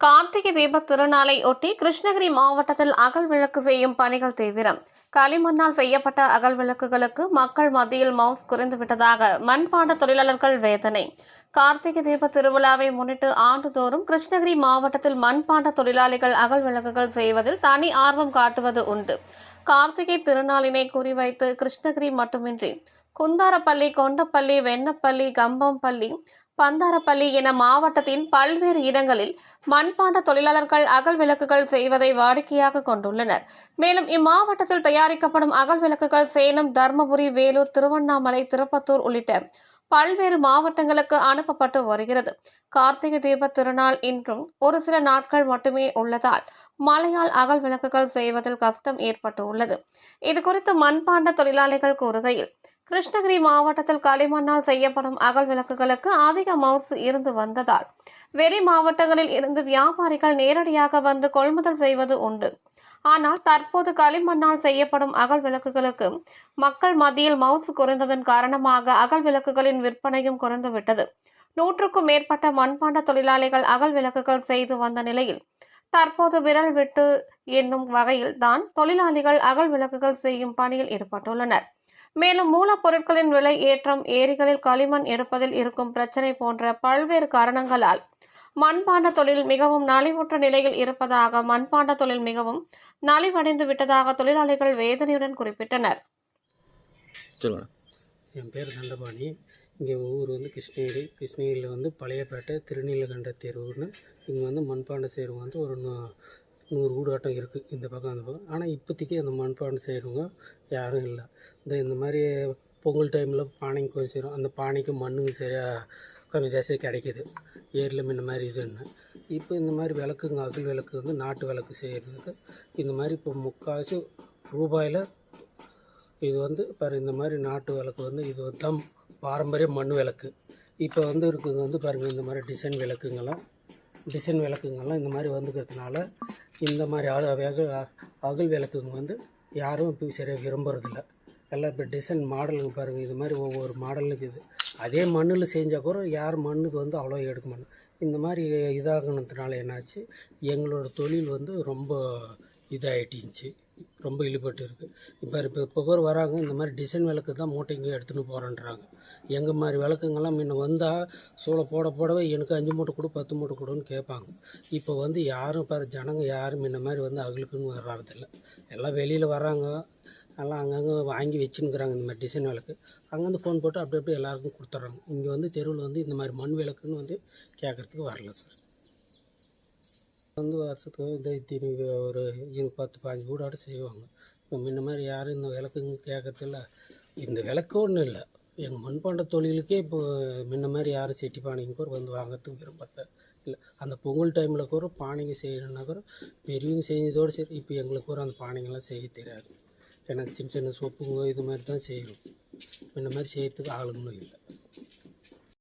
கார்த்திகை தீப திருநாளை ஒட்டி கிருஷ்ணகிரி மாவட்டத்தில் அகல் விளக்கு செய்யும் பணிகள் தீவிரம். களிமண்ணால் செய்யப்பட்ட அகல் விளக்குகளுக்கு மக்கள் மத்தியில் மவுஸ் குறைந்துவிட்டதாக மண்பாண்ட தொழிலாளர்கள் வேதனை. கார்த்திகை தீப திருவிழாவை முன்னிட்டு ஆண்டுதோறும் கிருஷ்ணகிரி மாவட்டத்தில் மண்பாண்ட தொழிலாளிகள் அகல் விளக்குகள் செய்வதில் தனி ஆர்வம் காட்டுவது உண்டு. கார்த்திகை திருநாளினை குறிவைத்து கிருஷ்ணகிரி மட்டுமின்றி குந்தாரப்பள்ளி கொண்டப்பள்ளி வெண்ணப்பள்ளி கம்பம்பள்ளி பந்தாரப்பள்ளி என மாவட்டத்தின் பல்வேறு இடங்களில் மண்பாண்ட தொழிலாளர்கள் அகல் விளக்குகள் செய்வதை வாடிக்கையாக கொண்டுள்ளனர். மேலும் இம்மாவட்டத்தில் தயாரிக்கப்படும் அகல் விளக்குகள் சேலம் தர்மபுரி வேலூர் திருவண்ணாமலை திருப்பத்தூர் உள்ளிட்ட பல்வேறு மாவட்டங்களுக்கு அனுப்பப்பட்டு வருகிறது. கார்த்திகை தீப திருநாள் இன்றும் ஒரு சில நாட்கள் மட்டுமே உள்ளதால் மழையால் அகல் விளக்குகள் செய்வதில் கஷ்டம் ஏற்பட்டு உள்ளது இது குறித்து மண்பாண்ட தொழிலாளிகள் கூறுகையில் கிருஷ்ணகிரி மாவட்டத்தில் களிமண்ணால் செய்யப்படும் அகல் விளக்குகளுக்கு அதிக மவுசு இருந்து வந்ததால் வெளி மாவட்டங்களில் இருந்து வியாபாரிகள் நேரடியாக வந்து கொள்முதல் செய்வது உண்டு. ஆனால் தற்போது களிமண்ணால் செய்யப்படும் அகல் விளக்குகளுக்கு மக்கள் மத்தியில் மவுசு குறைந்ததன் காரணமாக அகல் விளக்குகளின் விற்பனையும் குறைந்துவிட்டது. நூற்றுக்கும் மேற்பட்ட மண்பாண்ட தொழிலாளிகள் அகல் விளக்குகள் செய்து வந்த நிலையில் தற்போது விரல் விட்டு என்னும் வகையில் தான் தொழிலாளிகள் அகல் விளக்குகள் செய்யும் பணியில் ஈடுபட்டுள்ளனர். மேலும் மூலப்பொருட்களின் விலை ஏற்றம் ஏரிகளில் களிமண் எடுப்பதில் இருக்கும் பிரச்சனை போன்ற பல்வேறு காரணங்களால் மண்பாண்ட தொழில் மிகவும் நலிவுற்ற நிலையில் இருப்பதாக மண்பாண்ட தொழில் மிகவும் நலிவடைந்து விட்டதாக தொழிலாளிகள் வேதனையுடன் குறிப்பிட்டனர். சொல்லுங்க. என் பேர் தண்டபாணி. இங்கே ஊர் வந்து கிருஷ்ணகிரி. கிருஷ்ணகிரியில் வந்து பழையப்பேட்டை திருநீலகண்ட தெருவுன்னு இங்கே வந்து மண்பாண்டம் செய்கிறவங்க வந்து ஒரு நூறு வீடாட்டம் இருக்குது இந்த பக்கம் அந்த பக்கம். ஆனால் இப்போதைக்கு அந்த மண்பானை செய்கிறவங்க யாரும் இல்லை. இந்த இந்த மாதிரி பொங்கல் டைமில் பானைக்கு கொஞ்சம் செய்கிறோம் அந்த பானைக்கு மண்ணுங்க சரியாக கம்மி தேசம் கிடைக்கிது. ஏரியில் முன்ன மாதிரி இதுன்னு இப்போ இந்த மாதிரி விளக்குங்க அகல் விளக்கு வந்து நாட்டு விளக்கு செய்கிறதுக்கு இந்த மாதிரி இப்போ முக்கால்வாசி ரூபாயில் இது வந்து பாரு இந்த மாதிரி நாட்டு விளக்கு வந்து இது வந்து தான் பாரம்பரிய மண் விளக்கு. இப்போ வந்து இருக்குது வந்து பாருங்கள் இந்த மாதிரி டிசைன் விளக்குங்கெல்லாம் டிசைன் விளக்குங்கள்லாம் இந்த மாதிரி வந்துக்கிறதுனால இந்த மாதிரி ஆள் வேக அகல் விளக்குங்க வந்து யாரும் இப்போ சரியாக விரும்புறதில்ல. எல்லாம் இப்போ டிசைன் மாடலுங்க பாருங்கள் இது மாதிரி ஒவ்வொரு மாடலுக்கு இது அதே மண்ணில் செஞ்சால் கூட யார் மண்ணுக்கு வந்து அவ்வளோ எடுக்க மாட்டோம் இந்த மாதிரி இதாகினதுனால என்னாச்சு எங்களோட தொழில் வந்து ரொம்ப இதாகிட்டுச்சு ரொம்ப இழுபட்டு இருக்குது இப்போ இப்போ இப்போ வராங்க இந்த மாதிரி டிசைன் விளக்கு தான் மூட்டைங்க எடுத்துன்னு போகிறேன்றாங்க எங்கள் மாதிரி விளக்குங்கெல்லாம் முன்ன வந்தால் சூளை போட போடவே எனக்கு அஞ்சு மூட்டை கொடு பத்து மூட்டை கொடுன்னு கேட்பாங்க. இப்போ வந்து யாரும் இப்போ ஜனங்க யாரும் முன்ன மாதிரி வந்து அகலுக்குன்னு வர்றதில்ல. எல்லாம் வெளியில் வராங்க எல்லாம் அங்கங்கே வாங்கி வச்சுன்னுக்குறாங்க இந்த மாதிரி டிசைன் விளக்கு. அங்கேருந்து ஃபோன் போட்டு அப்படி அப்படியே எல்லாருக்கும் கொடுத்துட்றாங்க. இங்கே வந்து தெருவில் வந்து இந்த மாதிரி மண் விளக்குன்னு வந்து கேட்குறதுக்கு வரல சார். வந்து வருஷத்துக்கு இந்த இத்தனை ஒரு இரு பத்து பாஞ்சு வீடாடு செய்வாங்க. இப்போ முன்ன மாதிரி யாரும் இந்த விளக்குங்க கேட்கறதில்ல இந்த விளக்கு ஒன்றும் இல்லை. எங்கள் மண்பாண்ட தொழிலுக்கே இப்போ முன்ன மாதிரி யாரும் செட்டி பானைங்க கூட வந்து வாங்கிறதுக்கு விரும்பத்த இல்லை அந்த பொங்கல் டைமில் கூட பானைங்க செய்யணுன்னா கூட பெரியவங்க செஞ்சதோடு சரி. இப்போ எங்களுக்கு கூட அந்த பானைங்கள்லாம் செய்ய தெரியாது. ஏன்னா சின்ன சின்ன சொப்புங்க இது மாதிரி தான் செய்கிறோம் முன்ன மாதிரி செய்யறதுக்கு ஆளுங்களும் இல்லை.